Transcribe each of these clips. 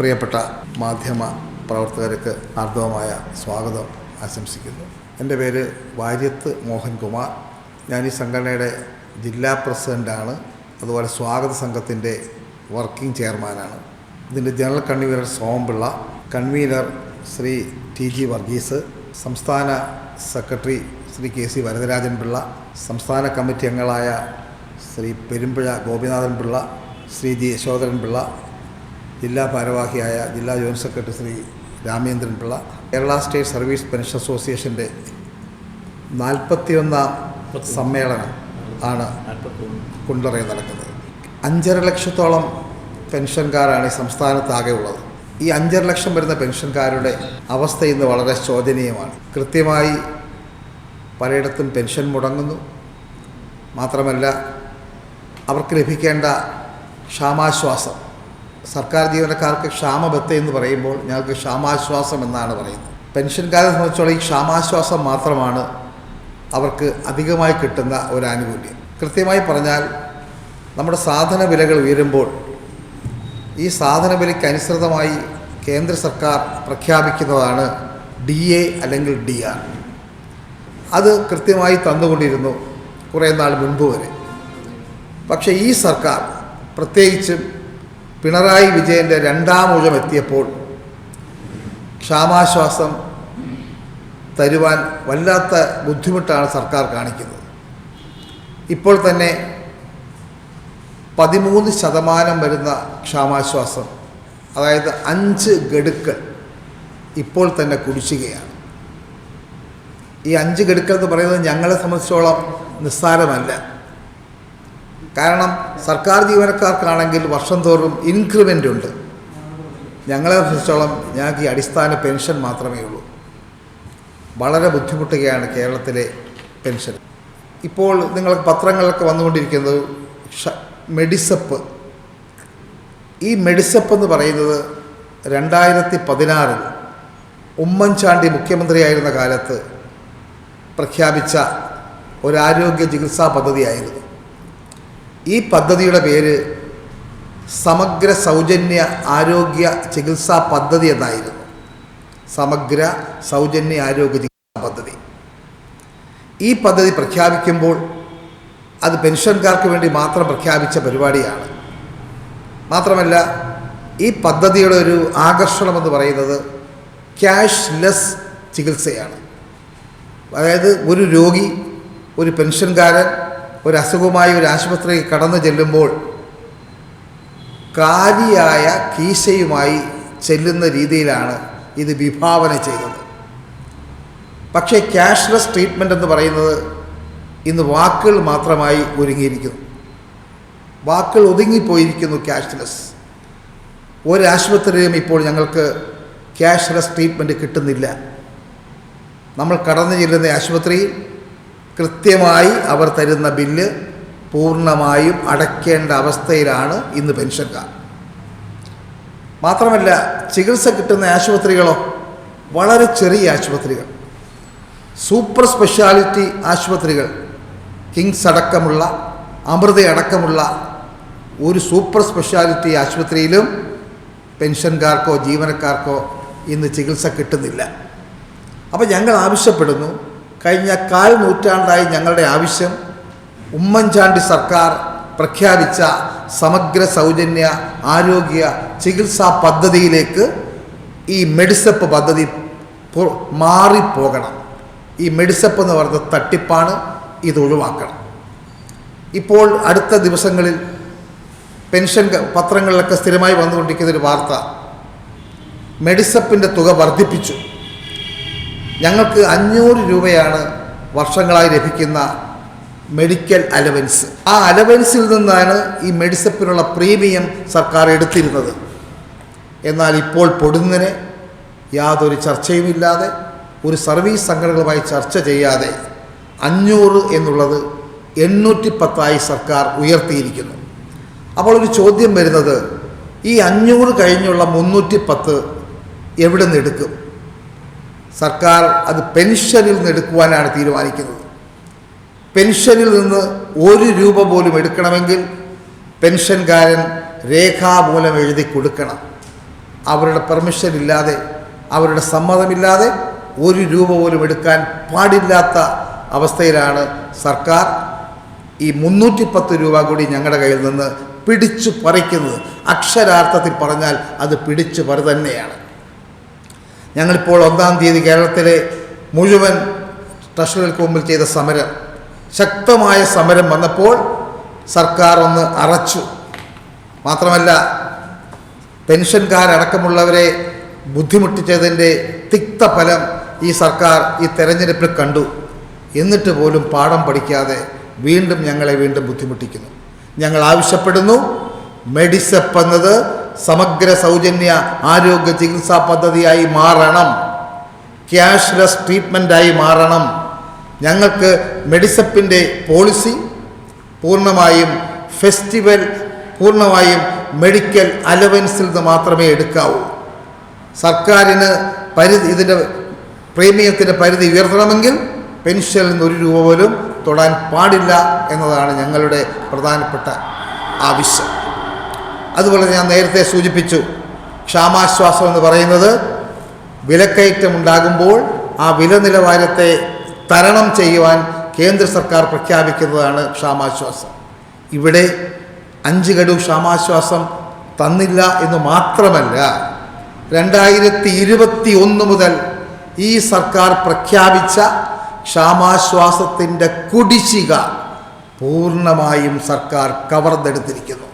പ്രിയപ്പെട്ട മാധ്യമ പ്രവർത്തകർക്ക് ആർദ്രമായ സ്വാഗതം ആശംസിക്കുന്നു. എന്റെ പേര് വാര്യത്ത് മോഹൻകുമാർ ഞാൻ ഈ സംഘടനയുടെ ജില്ലാ പ്രസിഡന്റാണ്. അതുപോലെ സ്വാഗത സംഘത്തിന്റെ വർക്കിംഗ് ചെയർമാനാണ്. ഇതിന്റെ general convener Somapillai convener Shri T G Varghese സംസ്ഥാന secretary Shri K C Varadarajan Pillai സംസ്ഥാന കമ്മിറ്റി അംഗങ്ങളായ ശ്രീ പെരുമ്പുഴ ഗോപിനാഥൻ പിള്ള ശ്രീ ജി യശോധരൻ പിള്ള ജില്ലാ ഭാരവാഹിയായ ജില്ലാ joint secretary Shri Ramendran Pillai Kerala state service pension അസോസിയേഷന്റെ നാൽപ്പത്തിയൊന്നാം സമ്മേളനം ആണ് കുണ്ടറയിൽ നടക്കുന്നത്. അഞ്ചര ലക്ഷത്തോളം പെൻഷൻകാരാണ് ഈ സംസ്ഥാനത്താകെ ഉള്ളത്. ഈ അഞ്ചര ലക്ഷം വരുന്ന പെൻഷൻകാരുടെ അവസ്ഥ ഇന്ന് വളരെ ശോചനീയമാണ്. കൃത്യമായി പലയിടത്തും പെൻഷൻ മുടങ്ങുന്നു. മാത്രമല്ല അവർക്ക് ലഭിക്കേണ്ട ക്ഷാമാശ്വാസം സർക്കാർ ജീവനക്കാർക്ക് ക്ഷാമബത്ത എന്ന് പറയുമ്പോൾ ഞങ്ങൾക്ക് ക്ഷാമാശ്വാസം എന്നാണ് പറയുന്നത്. പെൻഷൻകാരെ സംബന്ധിച്ചോളം ഈ ക്ഷാമാശ്വാസം മാത്രമാണ് അവർക്ക് അധികമായി കിട്ടുന്ന ഒരു ആനുകൂല്യം. കൃത്യമായി പറഞ്ഞാൽ നമ്മുടെ സാധന വിലകൾ ഉയരുമ്പോൾ ഈ സാധന വിലയ്ക്ക് അനുസൃതമായി കേന്ദ്ര സർക്കാർ പ്രഖ്യാപിക്കുന്നതാണ് ഡി എ അല്ലെങ്കിൽ ഡി ആർ. അത് കൃത്യമായി തന്നുകൊണ്ടിരുന്നു കുറേ നാൾ മുൻപ് വരെ. പക്ഷേ ഈ സർക്കാർ പ്രത്യേകിച്ചും പിണറായി വിജയന്റെ രണ്ടാം ഊഴം എത്തിയപ്പോൾ ക്ഷാമാശ്വാസം തരുവാൻ വല്ലാത്ത ബുദ്ധിമുട്ടാണ് സർക്കാർ കാണിക്കുന്നത്. ഇപ്പോൾ തന്നെ പതിമൂന്ന് ശതമാനം വരുന്ന ക്ഷാമാശ്വാസം അതായത് അഞ്ച് ഗഡുക്കൾ ഇപ്പോൾ തന്നെ കുടിശ്ശികയാണ്. ഈ അഞ്ച് ഗഡുക്കൾ എന്ന് പറയുന്നത് ഞങ്ങളെ സംബന്ധിച്ചോളം നിസ്സാരമല്ല. കാരണം സർക്കാർ ജീവനക്കാർക്കാണെങ്കിൽ വർഷം തോറും ഇൻക്രിമെന്റ് ഉണ്ട്. ഞങ്ങളെ സംബന്ധിച്ചോളം ഞങ്ങൾക്ക് ഈ അടിസ്ഥാന പെൻഷൻ മാത്രമേ ഉള്ളൂ. വളരെ ബുദ്ധിമുട്ടുകയാണ് കേരളത്തിലെ പെൻഷൻ. ഇപ്പോൾ നിങ്ങൾ പത്രങ്ങളിലൊക്കെ വന്നുകൊണ്ടിരിക്കുന്നത് മെഡിസപ്പ്. ഈ മെഡിസപ്പ് എന്ന് പറയുന്നത് രണ്ടായിരത്തി പതിനാറിൽ ഉമ്മൻചാണ്ടി മുഖ്യമന്ത്രിയായിരുന്ന കാലത്ത് പ്രഖ്യാപിച്ച ഒരു ആരോഗ്യ ചികിത്സാ പദ്ധതിയായിരുന്നു. ഈ പദ്ധതിയുടെ പേര് സമഗ്ര സൗജന്യ ആരോഗ്യ ചികിത്സാ പദ്ധതി എന്നായിരുന്നു. സമഗ്ര സൗജന്യ ആരോഗ്യ ചികിത്സാ പദ്ധതി. ഈ പദ്ധതി പ്രഖ്യാപിക്കുമ്പോൾ അത് പെൻഷൻകാർക്ക് വേണ്ടി മാത്രം പ്രഖ്യാപിച്ച പരിപാടിയാണ്. മാത്രമല്ല ഈ പദ്ധതിയുടെ ഒരു ആകർഷണം എന്ന് പറയുന്നത് ക്യാഷ്ലെസ് ചികിത്സയാണ്. അതായത് ഒരു രോഗി ഒരു പെൻഷൻകാരൻ ഒരു അസുഖമായി ഒരു ആശുപത്രിയിൽ കടന്നു ചെല്ലുമ്പോൾ കാരിയായ കീശയുമായി ചെല്ലുന്ന രീതിയിലാണ് ഇത് വിഭാവന ചെയ്തത്. പക്ഷേ ക്യാഷ്ലെസ് ട്രീറ്റ്മെന്റ് എന്ന് പറയുന്നത് ഇന്ന് വാക്കുകൾ മാത്രമായി ഒരുങ്ങിയിരിക്കുന്നു. വാക്കുകൾ ഒതുങ്ങിപ്പോയിരിക്കുന്നു ക്യാഷ്ലെസ്. ഒരു ആശുപത്രിയിലും ഇപ്പോൾ ഞങ്ങൾക്ക് ക്യാഷ്ലെസ് ട്രീറ്റ്മെന്റ് കിട്ടുന്നില്ല. നമ്മൾ കടന്നു ചെല്ലുന്ന ആശുപത്രിയിൽ കൃത്യമായി അവർ തരുന്ന ബില്ല് പൂർണമായും അടയ്ക്കേണ്ട അവസ്ഥയിലാണ് ഇന്ന് പെൻഷൻകാർ. മാത്രമല്ല ചികിത്സ കിട്ടുന്ന ആശുപത്രികളോ വളരെ ചെറിയ ആശുപത്രികൾ സൂപ്പർ സ്പെഷ്യാലിറ്റി ആശുപത്രികൾ കിങ്സ് അടക്കമുള്ള അമൃത അടക്കമുള്ള ഒരു സൂപ്പർ സ്പെഷ്യാലിറ്റി ആശുപത്രിയിലും പെൻഷൻകാർക്കോ ജീവനക്കാർക്കോ ഇന്ന് ചികിത്സ കിട്ടുന്നില്ല. അപ്പോൾ ഞങ്ങൾ ആവശ്യപ്പെടുന്നു കഴിഞ്ഞ കാൽ നൂറ്റാണ്ടായി ഞങ്ങളുടെ ആവശ്യം ഉമ്മൻചാണ്ടി സർക്കാർ പ്രഖ്യാപിച്ച സമഗ്ര സൗജന്യ ആരോഗ്യ ചികിത്സാ പദ്ധതിയിലേക്ക് ഈ മെഡിസപ്പ് പദ്ധതി മാറിപ്പോകണം. ഈ മെഡിസപ്പ് എന്ന് പറയുന്ന തട്ടിപ്പാണ് ഇത് ഒഴിവാക്കണം. ഇപ്പോൾ അടുത്ത ദിവസങ്ങളിൽ പെൻഷൻ പത്രങ്ങളിലൊക്കെ സ്ഥിരമായി വന്നുകൊണ്ടിരിക്കുന്ന ഒരു വാർത്ത മെഡിസപ്പിന്റെ തുക വർദ്ധിപ്പിച്ചു. ഞങ്ങൾക്ക് അഞ്ഞൂറ് രൂപയാണ് വർഷങ്ങളായി ലഭിക്കുന്ന മെഡിക്കൽ അലവൻസ്. ആ അലവൻസിൽ നിന്നാണ് ഈ മെഡിസപ്പിനുള്ള പ്രീമിയം സർക്കാർ എടുത്തിരുന്നത്. എന്നാൽ ഇപ്പോൾ പൊടുന്നതിന് യാതൊരു ചർച്ചയുമില്ലാതെ ഒരു സർവീസ് സംഘടനകളുമായി ചർച്ച ചെയ്യാതെ അഞ്ഞൂറ് എന്നുള്ളത് എണ്ണൂറ്റി പത്തായി സർക്കാർ ഉയർത്തിയിരിക്കുന്നു. അപ്പോൾ ഒരു ചോദ്യം വരുന്നത് ഈ അഞ്ഞൂറ് കഴിഞ്ഞുള്ള മുന്നൂറ്റി പത്ത് എവിടെ നിന്ന് എടുക്കും? സർക്കാർ അത് പെൻഷനിൽ നിന്ന് എടുക്കുവാനാണ് തീരുമാനിക്കുന്നത്. പെൻഷനിൽ നിന്ന് ഒരു രൂപ പോലും എടുക്കണമെങ്കിൽ പെൻഷൻകാരൻ രേഖാമൂലം എഴുതി കൊടുക്കണം. അവരുടെ പെർമിഷൻ ഇല്ലാതെ അവരുടെ സമ്മതമില്ലാതെ ഒരു രൂപ പോലും എടുക്കാൻ പാടില്ലാത്ത അവസ്ഥയിലാണ് സർക്കാർ ഈ മുന്നൂറ്റി പത്ത് രൂപ കൂടി ഞങ്ങളുടെ കയ്യിൽ നിന്ന് പിടിച്ചു പറിക്കുന്നത്. അക്ഷരാർത്ഥത്തിൽ പറഞ്ഞാൽ അത് പിടിച്ചു പറി തന്നെയാണ്. ഞങ്ങളിപ്പോൾ ഒന്നാം തീയതി കേരളത്തിലെ മുഴുവൻ ട്രഷറികൾക്ക് മുമ്പിൽ ചെയ്ത സമരം ശക്തമായ സമരം വന്നപ്പോൾ സർക്കാർ ഒന്ന് അറച്ചു. മാത്രമല്ല പെൻഷൻകാരടക്കമുള്ളവരെ ബുദ്ധിമുട്ടിച്ചതിന്റെ തിക്ത ഫലം ഈ സർക്കാർ ഈ തെരഞ്ഞെടുപ്പിൽ കണ്ടു. എന്നിട്ട് പോലും പാഠം പഠിക്കാതെ വീണ്ടും ഞങ്ങളെ വീണ്ടും ബുദ്ധിമുട്ടിക്കുന്നു. ഞങ്ങൾ ആവശ്യപ്പെടുന്നു മെഡിസപ്പ് എന്നത് സമഗ്ര സൗജന്യ ആരോഗ്യ ചികിത്സാ പദ്ധതിയായി മാറണം. ക്യാഷ്ലെസ് ട്രീറ്റ്മെന്റായി മാറണം. ഞങ്ങൾക്ക് മെഡിസപ്പിന്റെ പോളിസി പൂർണമായും ഫെസ്റ്റിവൽ പൂർണമായും മെഡിക്കൽ അലവൻസിൽ നിന്ന് മാത്രമേ എടുക്കാവൂ. സർക്കാരിന് പരിധി ഇതിന്റെ പ്രീമിയത്തിന്റെ പരിധി ഉയർത്തണമെങ്കിൽ പെൻഷനിൽ നിന്ന് ഒരു രൂപ പോലും തൊടാൻ പാടില്ല എന്നതാണ് ഞങ്ങളുടെ പ്രധാനപ്പെട്ട ആവശ്യം. അതുപോലെ ഞാൻ നേരത്തെ സൂചിപ്പിച്ചു ക്ഷാമാശ്വാസം എന്ന് പറയുന്നത് വിലക്കയറ്റം ഉണ്ടാകുമ്പോൾ ആ വില നിലവാരത്തെ തരണം ചെയ്യുവാൻ കേന്ദ്ര സർക്കാർ പ്രഖ്യാപിക്കുന്നതാണ് ക്ഷാമാശ്വാസം. ഇവിടെ അഞ്ച് ഗഡു ക്ഷാമാശ്വാസം തന്നില്ല എന്ന് മാത്രമല്ല രണ്ടായിരത്തി ഇരുപത്തി ഒന്ന് മുതൽ ഈ സർക്കാർ പ്രഖ്യാപിച്ച ക്ഷാമാശ്വാസത്തിന്റെ കുടിശിക പൂർണമായും സർക്കാർ കവർന്നെടുത്തിരിക്കുന്നു.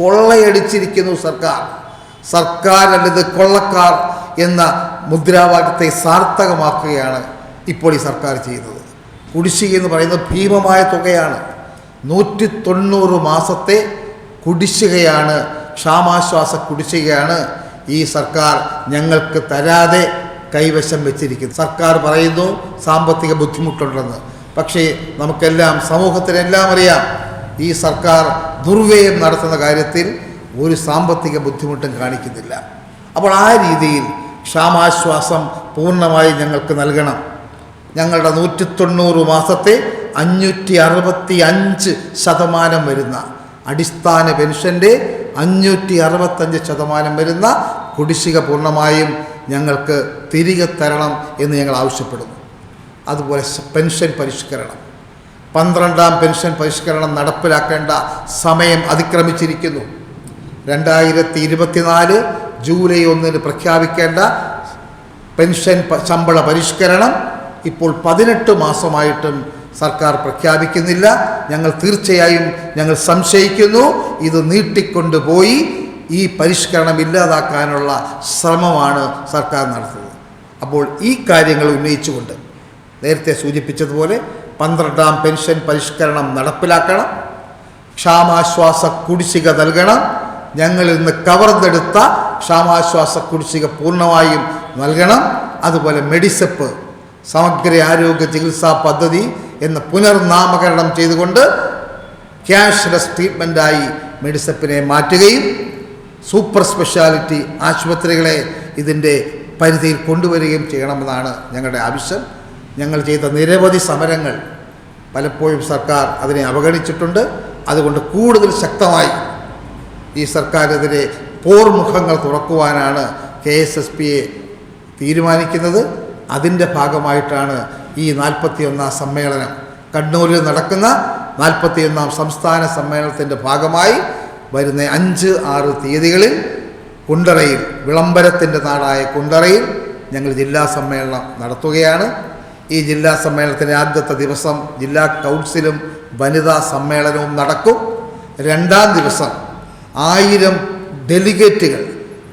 കൊള്ളയടിച്ചിരിക്കുന്നു സർക്കാർ. സർക്കാർ അല്ലത് കൊള്ളക്കാർ എന്ന മുദ്രാവാക്യത്തെ സാർത്ഥകമാക്കുകയാണ് ഇപ്പോൾ ഈ സർക്കാർ ചെയ്യുന്നത്. കുടിശ്ശിക എന്ന് പറയുന്നത് ഭീമമായ തുകയാണ് നൂറ്റി തൊണ്ണൂറ് മാസത്തെ കുടിശ്ശികയാണ് ക്ഷാമാശ്വാസ കുടിശ്ശികയാണ് ഈ സർക്കാർ ഞങ്ങൾക്ക് തരാതെ കൈവശം വെച്ചിരിക്കുന്നു സർക്കാർ പറയുന്നു സാമ്പത്തിക ബുദ്ധിമുട്ടുണ്ടെന്ന്. പക്ഷേ നമുക്കെല്ലാം സമൂഹത്തിനെല്ലാം അറിയാം ഈ സർക്കാർ ദുർവ്യയം നടത്തുന്ന കാര്യത്തിൽ ഒരു സാമ്പത്തിക ബുദ്ധിമുട്ടും കാണിക്കുന്നില്ല. അപ്പോൾ ആ രീതിയിൽ ക്ഷാമാശ്വാസം പൂർണമായി ഞങ്ങൾക്ക് നൽകണം. ഞങ്ങളുടെ നൂറ്റി തൊണ്ണൂറ് മാസത്തെ അഞ്ഞൂറ്റി അറുപത്തി അഞ്ച് ശതമാനം വരുന്ന അടിസ്ഥാന പെൻഷന്റെ അഞ്ഞൂറ്റി അറുപത്തഞ്ച് ശതമാനം വരുന്ന കുടിശ്ശിക പൂർണമായും ഞങ്ങൾക്ക് തിരികെ തരണം എന്ന് ഞങ്ങൾ ആവശ്യപ്പെടുന്നു. അതുപോലെ പെൻഷൻ പരിഷ്കരണം. പന്ത്രണ്ടാം പെൻഷൻ പരിഷ്കരണം നടപ്പിലാക്കേണ്ട സമയം അതിക്രമിച്ചിരിക്കുന്നു. രണ്ടായിരത്തി ഇരുപത്തിനാല് ജൂലൈ ഒന്നിന് പ്രഖ്യാപിക്കേണ്ട പെൻഷൻ ശമ്പള പരിഷ്കരണം ഇപ്പോൾ പതിനെട്ട് മാസമായിട്ടും സർക്കാർ പ്രഖ്യാപിക്കുന്നില്ല. ഞങ്ങൾ തീർച്ചയായും ഞങ്ങൾ സംശയിക്കുന്നു. ഇത് നീട്ടിക്കൊണ്ടുപോയി ഈ പരിഷ്കരണം ഇല്ലാതാക്കാനുള്ള ശ്രമമാണ് സർക്കാർ നടത്തുന്നത്. അപ്പോൾ ഈ കാര്യങ്ങൾ ഉന്നയിച്ചുകൊണ്ട് നേരത്തെ സൂചിപ്പിച്ചതുപോലെ പന്ത്രണ്ടാം പെൻഷൻ പരിഷ്കരണം നടപ്പിലാക്കണം. ക്ഷാമാശ്വാസ കുടിശ്ശിക നൽകണം. ഞങ്ങളിൽ നിന്ന് കവർന്നെടുത്ത ക്ഷാമാശ്വാസ കുടിശ്ശിക പൂർണമായും നൽകണം. അതുപോലെ മെഡിസെപ്പ് സമഗ്ര ആരോഗ്യ ചികിത്സാ പദ്ധതി എന്ന് പുനർനാമകരണം ചെയ്തുകൊണ്ട് ക്യാഷ്ലെസ് ട്രീറ്റ്മെന്റായി മെഡിസപ്പിനെ മാറ്റുകയും സൂപ്പർ സ്പെഷ്യാലിറ്റി ആശുപത്രികളെ ഇതിന്റെ പരിധിയിൽ കൊണ്ടുവരികയും ചെയ്യണമെന്നാണ് ഞങ്ങളുടെ ആവശ്യം. ഞങ്ങൾ ചെയ്ത നിരവധി സമരങ്ങൾ പലപ്പോഴും സർക്കാർ അതിനെ അവഗണിച്ചിട്ടുണ്ട്. അതുകൊണ്ട് കൂടുതൽ ശക്തമായി ഈ സർക്കാരെതിരെ പോർമുഖങ്ങൾ തുറക്കുവാനാണ് കെ എസ് എസ് പിയെ തീരുമാനിക്കുന്നത്. അതിന്റെ ഭാഗമായിട്ടാണ് ഈ നാൽപ്പത്തിയൊന്നാം സമ്മേളനം. കണ്ണൂരിൽ നടക്കുന്ന നാൽപ്പത്തിയൊന്നാം സംസ്ഥാന സമ്മേളനത്തിന്റെ ഭാഗമായി വരുന്ന അഞ്ച് ആറ് തീയതികളിൽ കുണ്ടറയിൽ വിളംബരത്തിന്റെ നാടായ കുണ്ടറയിൽ ഞങ്ങൾ ജില്ലാ സമ്മേളനം നടത്തുകയാണ്. ഈ ജില്ലാ സമ്മേളനത്തിന്റെ ആദ്യത്തെ ദിവസം ജില്ലാ കൗൺസിലും വനിതാ സമ്മേളനവും നടക്കും. രണ്ടാം ദിവസം ആയിരം ഡെലിഗേറ്റുകൾ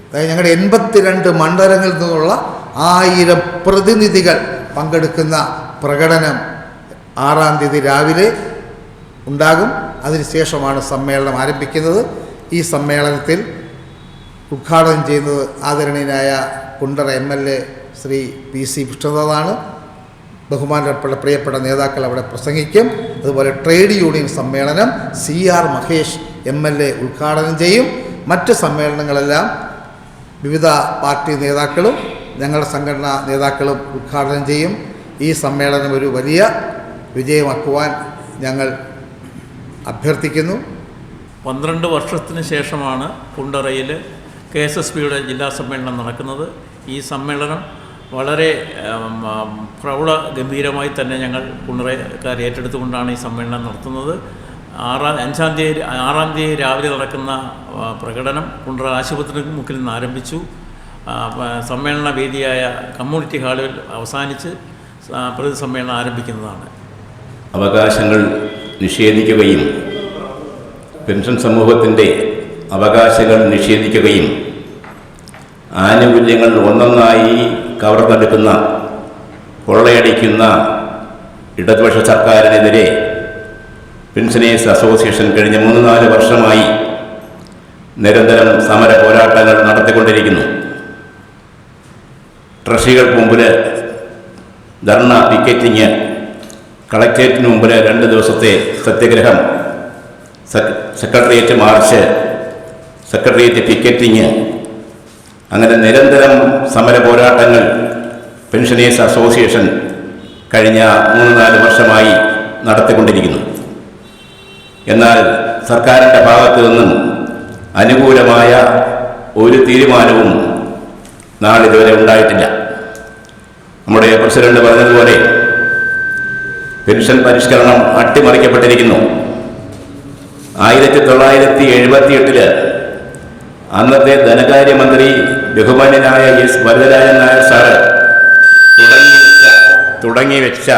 അതായത് ഞങ്ങളുടെ എൺപത്തിരണ്ട് മണ്ഡലങ്ങളിൽ നിന്നുള്ള ആയിരം പ്രതിനിധികൾ പങ്കെടുക്കുന്ന പ്രകടനം ആറാം തീയതി രാവിലെ ഉണ്ടാകും. അതിനുശേഷമാണ് സമ്മേളനം ആരംഭിക്കുന്നത്. ഈ സമ്മേളനത്തിൽ ഉദ്ഘാടനം ചെയ്യുന്നത് ആദരണീയനായ Kundara M L A Shri P C വിഷ്ണുനാഥാണ്. ബഹുമാനപ്പെട്ട പ്രിയപ്പെട്ട നേതാക്കൾ അവിടെ പ്രസംഗിക്കും. അതുപോലെ ട്രേഡ് യൂണിയൻ സമ്മേളനം C R Mahesh M L A ഉദ്ഘാടനം ചെയ്യും. മറ്റ് സമ്മേളനങ്ങളെല്ലാം വിവിധ പാർട്ടി നേതാക്കളും ഞങ്ങളുടെ സംഘടനാ നേതാക്കളും ഉദ്ഘാടനം ചെയ്യും. ഈ സമ്മേളനം ഒരു വലിയ വിജയമാക്കുവാൻ ഞങ്ങൾ അഭ്യർത്ഥിക്കുന്നു. പന്ത്രണ്ട് വർഷത്തിന് ശേഷമാണ് കുണ്ടറയിൽ കെ എസ് എസ് പിയുടെ ജില്ലാ സമ്മേളനം നടക്കുന്നത്. ഈ സമ്മേളനം വളരെ പ്രൗഢ ഗംഭീരമായി തന്നെ ഞങ്ങൾ കുണറേക്കാർ ഏറ്റെടുത്തുകൊണ്ടാണ് ഈ സമ്മേളനം നടത്തുന്നത്. ആറാം അഞ്ചാം തീയതി ആറാം തീയതി രാവിലെ നടക്കുന്ന പ്രകടനം കുണ്ടറ ആശുപത്രി മുക്കിൽ നിന്ന് ആരംഭിച്ചു. സമ്മേളന വേദിയായ കമ്മ്യൂണിറ്റി ഹാളിൽ അവസാനിച്ച് പ്രതി സമ്മേളനം ആരംഭിക്കുന്നതാണ്. അവകാശങ്ങൾ നിഷേധിക്കുകയും പെൻഷൻ സമൂഹത്തിന്റെ അവകാശങ്ങൾ നിഷേധിക്കുകയും ആനുകൂല്യങ്ങൾ ഒന്നൊന്നായി കവർന്നെടുക്കുന്ന കൊള്ളയടിക്കുന്ന ഇടതുപക്ഷ സർക്കാരിനെതിരെ പെൻഷനേഴ്സ് അസോസിയേഷൻ കഴിഞ്ഞ മൂന്ന് നാല് വർഷമായി നിരന്തരം സമര പോരാട്ടങ്ങൾ നടത്തിക്കൊണ്ടിരിക്കുന്നു. ട്രഷറികൾക്ക് മുമ്പിൽ ധർണ പിക്കറ്റിങ് കളക്ടറേറ്റിന് മുമ്പിൽ രണ്ട് ദിവസത്തെ സത്യഗ്രഹം സെക്രട്ടേറിയറ്റ് മാർച്ച് സെക്രട്ടേറിയറ്റ് പിക്കറ്റിങ് അങ്ങനെ നിരന്തരം സമര പോരാട്ടങ്ങൾ പെൻഷനേഴ്സ് അസോസിയേഷൻ കഴിഞ്ഞ മൂന്ന് നാല് വർഷമായി നടത്തിക്കൊണ്ടിരിക്കുന്നു. എന്നാൽ സർക്കാരിന്റെ ഭാഗത്തു നിന്നും അനുകൂലമായ ഒരു തീരുമാനവും നാളിതുവരെ ഉണ്ടായിട്ടില്ല. നമ്മുടെ പ്രസിഡന്റ് പറഞ്ഞതുപോലെ പെൻഷൻ പരിഷ്കരണം അട്ടിമറിക്കപ്പെട്ടിരിക്കുന്നു. ആയിരത്തി തൊള്ളായിരത്തി എഴുപത്തി എട്ടിൽ അന്നത്തെ ധനകാര്യമന്ത്രി ബഹുമാന്യനായ എസ് വരദരാജൻ നായർ സാറ് തുടങ്ങി വെച്ച തുടങ്ങി വെച്ച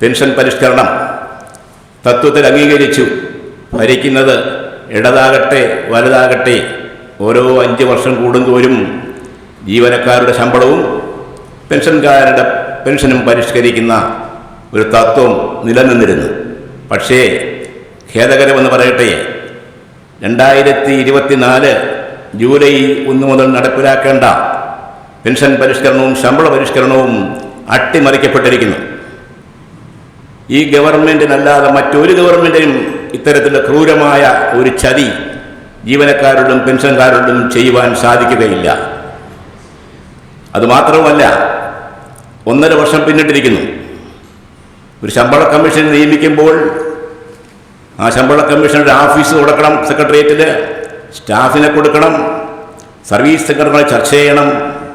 പെൻഷൻ പരിഷ്കരണം തത്വത്തിൽ അംഗീകരിച്ചു. ഭരിക്കുന്നത് ഇടതാകട്ടെ വലുതാകട്ടെ ഓരോ അഞ്ച് വർഷം കൂടുന്തോറും ജീവനക്കാരുടെ ശമ്പളവും പെൻഷൻകാരുടെ പെൻഷനും പരിഷ്കരിക്കുന്ന ഒരു തത്വം നിലനിന്നിരുന്നു. പക്ഷേ ഖേദകരമെന്ന് പറയട്ടെ രണ്ടായിരത്തി ഇരുപത്തിനാല് ജൂലൈ ഒന്ന് മുതൽ നടപ്പിലാക്കേണ്ട പെൻഷൻ പരിഷ്കരണവും ശമ്പള പരിഷ്കരണവും അട്ടിമറിക്കപ്പെട്ടിരിക്കുന്നു. ഈ ഗവൺമെന്റിനല്ലാതെ മറ്റൊരു ഗവൺമെന്റിനും ഇത്തരത്തിലുള്ള ക്രൂരമായ ഒരു ചതി ജീവനക്കാരോടും പെൻഷൻകാരോടും ചെയ്യുവാൻ സാധിക്കുകയില്ല. അതുമാത്രവുമല്ല ഒന്നര വർഷം പിന്നിട്ടിരിക്കുന്നു. ഒരു ശമ്പള കമ്മീഷൻ നിയമിക്കുമ്പോൾ ആ ശമ്പള കമ്മീഷനുടെ ഓഫീസ് തുടക്കണം സെക്രട്ടേറിയറ്റിൽ സ്റ്റാഫിനെ കൊടുക്കണം സർവീസ് സംഘടനകളെ ചർച്ച ചെയ്യണം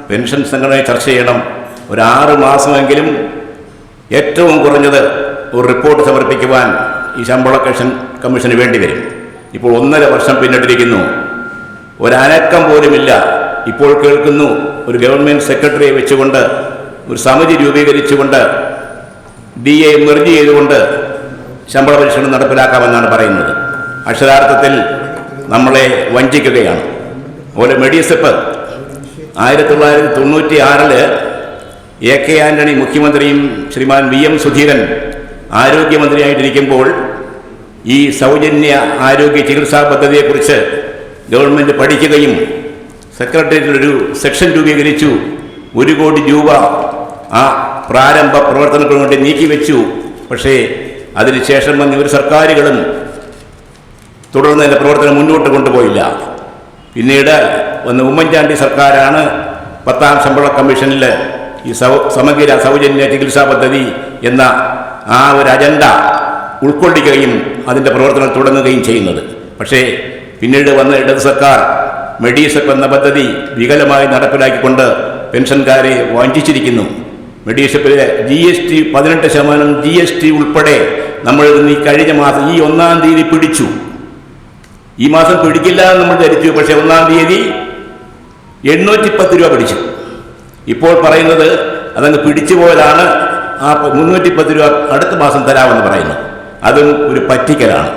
പെൻഷൻ സംഘടനയെ ചർച്ച ചെയ്യണം. ഒരു ആറ് മാസമെങ്കിലും ഏറ്റവും കുറഞ്ഞത് ഒരു റിപ്പോർട്ട് സമർപ്പിക്കുവാൻ ഈ ശമ്പള കമ്മീഷൻ കമ്മീഷന് വേണ്ടി വരും. ഇപ്പോൾ ഒന്നര വർഷം പിന്നിട്ടിരിക്കുന്നു. ഒരനക്കം പോലുമില്ല. ഇപ്പോൾ കേൾക്കുന്നു ഒരു ഗവൺമെന്റ് സെക്രട്ടറിയെ വെച്ചുകൊണ്ട് ഒരു സമിതി രൂപീകരിച്ചുകൊണ്ട് ഡി എ മെർജ് ചെയ്തുകൊണ്ട് ശമ്പള പരിഷ്കരണം നടപ്പിലാക്കാമെന്നാണ് പറയുന്നത്. അക്ഷരാർത്ഥത്തിൽ നമ്മളെ വഞ്ചിക്കുകയാണ്. അതുപോലെ മെഡിയസെപ്പ് ആയിരത്തി തൊള്ളായിരത്തി തൊണ്ണൂറ്റി ആറിൽ എ കെ ആന്റണി മുഖ്യമന്ത്രിയും ശ്രീമാൻ വി എം സുധീരൻ ആരോഗ്യമന്ത്രിയായിട്ടിരിക്കുമ്പോൾ ഈ സൗജന്യ ആരോഗ്യ ചികിത്സാ പദ്ധതിയെക്കുറിച്ച് ഗവൺമെന്റ് പഠിക്കുകയും സെക്രട്ടേറിയറ്റിൽ ഒരു സെക്ഷൻ രൂപീകരിച്ചു. ഒരു കോടി രൂപ ആ പ്രാരംഭ പ്രവർത്തനങ്ങൾക്ക് വേണ്ടി നീക്കിവെച്ചു. പക്ഷേ അതിനുശേഷം വന്ന ഒരു സർക്കാരുകളും തുടർന്ന് അതിന്റെ പ്രവർത്തനം മുന്നോട്ട് കൊണ്ടുപോയില്ല. പിന്നീട് വന്ന ഉമ്മൻചാണ്ടി സർക്കാരാണ് പത്താം ശമ്പള കമ്മീഷനിൽ ഈ സൗ സമഗ്ര സൗജന്യ ചികിത്സാ പദ്ധതി എന്ന ആ ഒരു അജണ്ട ഉൾക്കൊള്ളിക്കുകയും അതിന്റെ പ്രവർത്തനം തുടങ്ങുകയും ചെയ്യുന്നത്. പക്ഷേ പിന്നീട് വന്ന ഇടത് സർക്കാർ മെഡീസെപ്പ് എന്ന പദ്ധതി വികലമായി നടപ്പിലാക്കിക്കൊണ്ട് പെൻഷൻകാരെ വഞ്ചിച്ചിരിക്കുന്നു. മെഡീസെപ്പിലെ ജി എസ് ടി പതിനെട്ട് ശതമാനം ജി എസ് ടി ഉൾപ്പെടെ നമ്മൾ ഈ കഴിഞ്ഞ മാസം ഈ ഒന്നാം തീയതി പിടിച്ചു. ഈ മാസം പിടിക്കില്ല എന്ന് നമ്മൾ ധരിച്ചു. പക്ഷേ ഒന്നാം തീയതി എണ്ണൂറ്റി പത്ത് രൂപ പിടിച്ചു. ഇപ്പോൾ പറയുന്നത് അതങ്ങ് പിടിച്ചു പോയതാണ്. ആ മുന്നൂറ്റി പത്ത് രൂപ അടുത്ത മാസം തരാമെന്ന് പറയുന്നു. അതും ഒരു പറ്റിക്കലാണ്.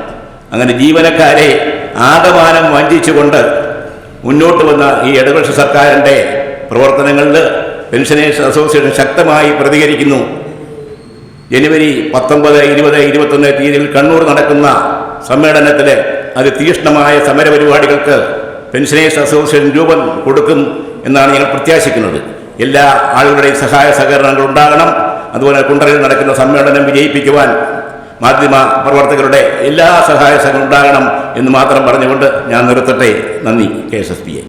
അങ്ങനെ ജീവനക്കാരെ ആകമാനം വഞ്ചിച്ചുകൊണ്ട് മുന്നോട്ട് വന്ന ഈ ഇടതുപക്ഷ സർക്കാരിന്റെ പ്രവർത്തനങ്ങളിൽ പെൻഷനേഴ്സ് അസോസിയേഷൻ ശക്തമായി പ്രതികരിക്കുന്നു. ജനുവരി പത്തൊമ്പത് ഇരുപത് ഇരുപത്തൊന്ന് തീയതിയിൽ കണ്ണൂർ നടക്കുന്ന സമ്മേളനത്തിൽ അതിതീക്ഷ്ണമായ സമരപരിപാടികൾക്ക് പെൻഷനേഴ്സ് അസോസിയേഷൻ രൂപം കൊടുക്കും എന്നാണ് ഞങ്ങൾ പ്രത്യാശിക്കുന്നത്. എല്ലാ ആളുകളുടെയും സഹായ സഹകരണങ്ങൾ ഉണ്ടാകണം. അതുപോലെ കുണ്ടറയിൽ നടക്കുന്ന സമ്മേളനം വിജയിപ്പിക്കുവാൻ മാധ്യമ പ്രവർത്തകരുടെ എല്ലാ സഹായ സഹകരണം ഉണ്ടാകണം എന്ന് മാത്രം പറഞ്ഞുകൊണ്ട് ഞാൻ നിർത്തട്ടെ. നന്ദി K S S P A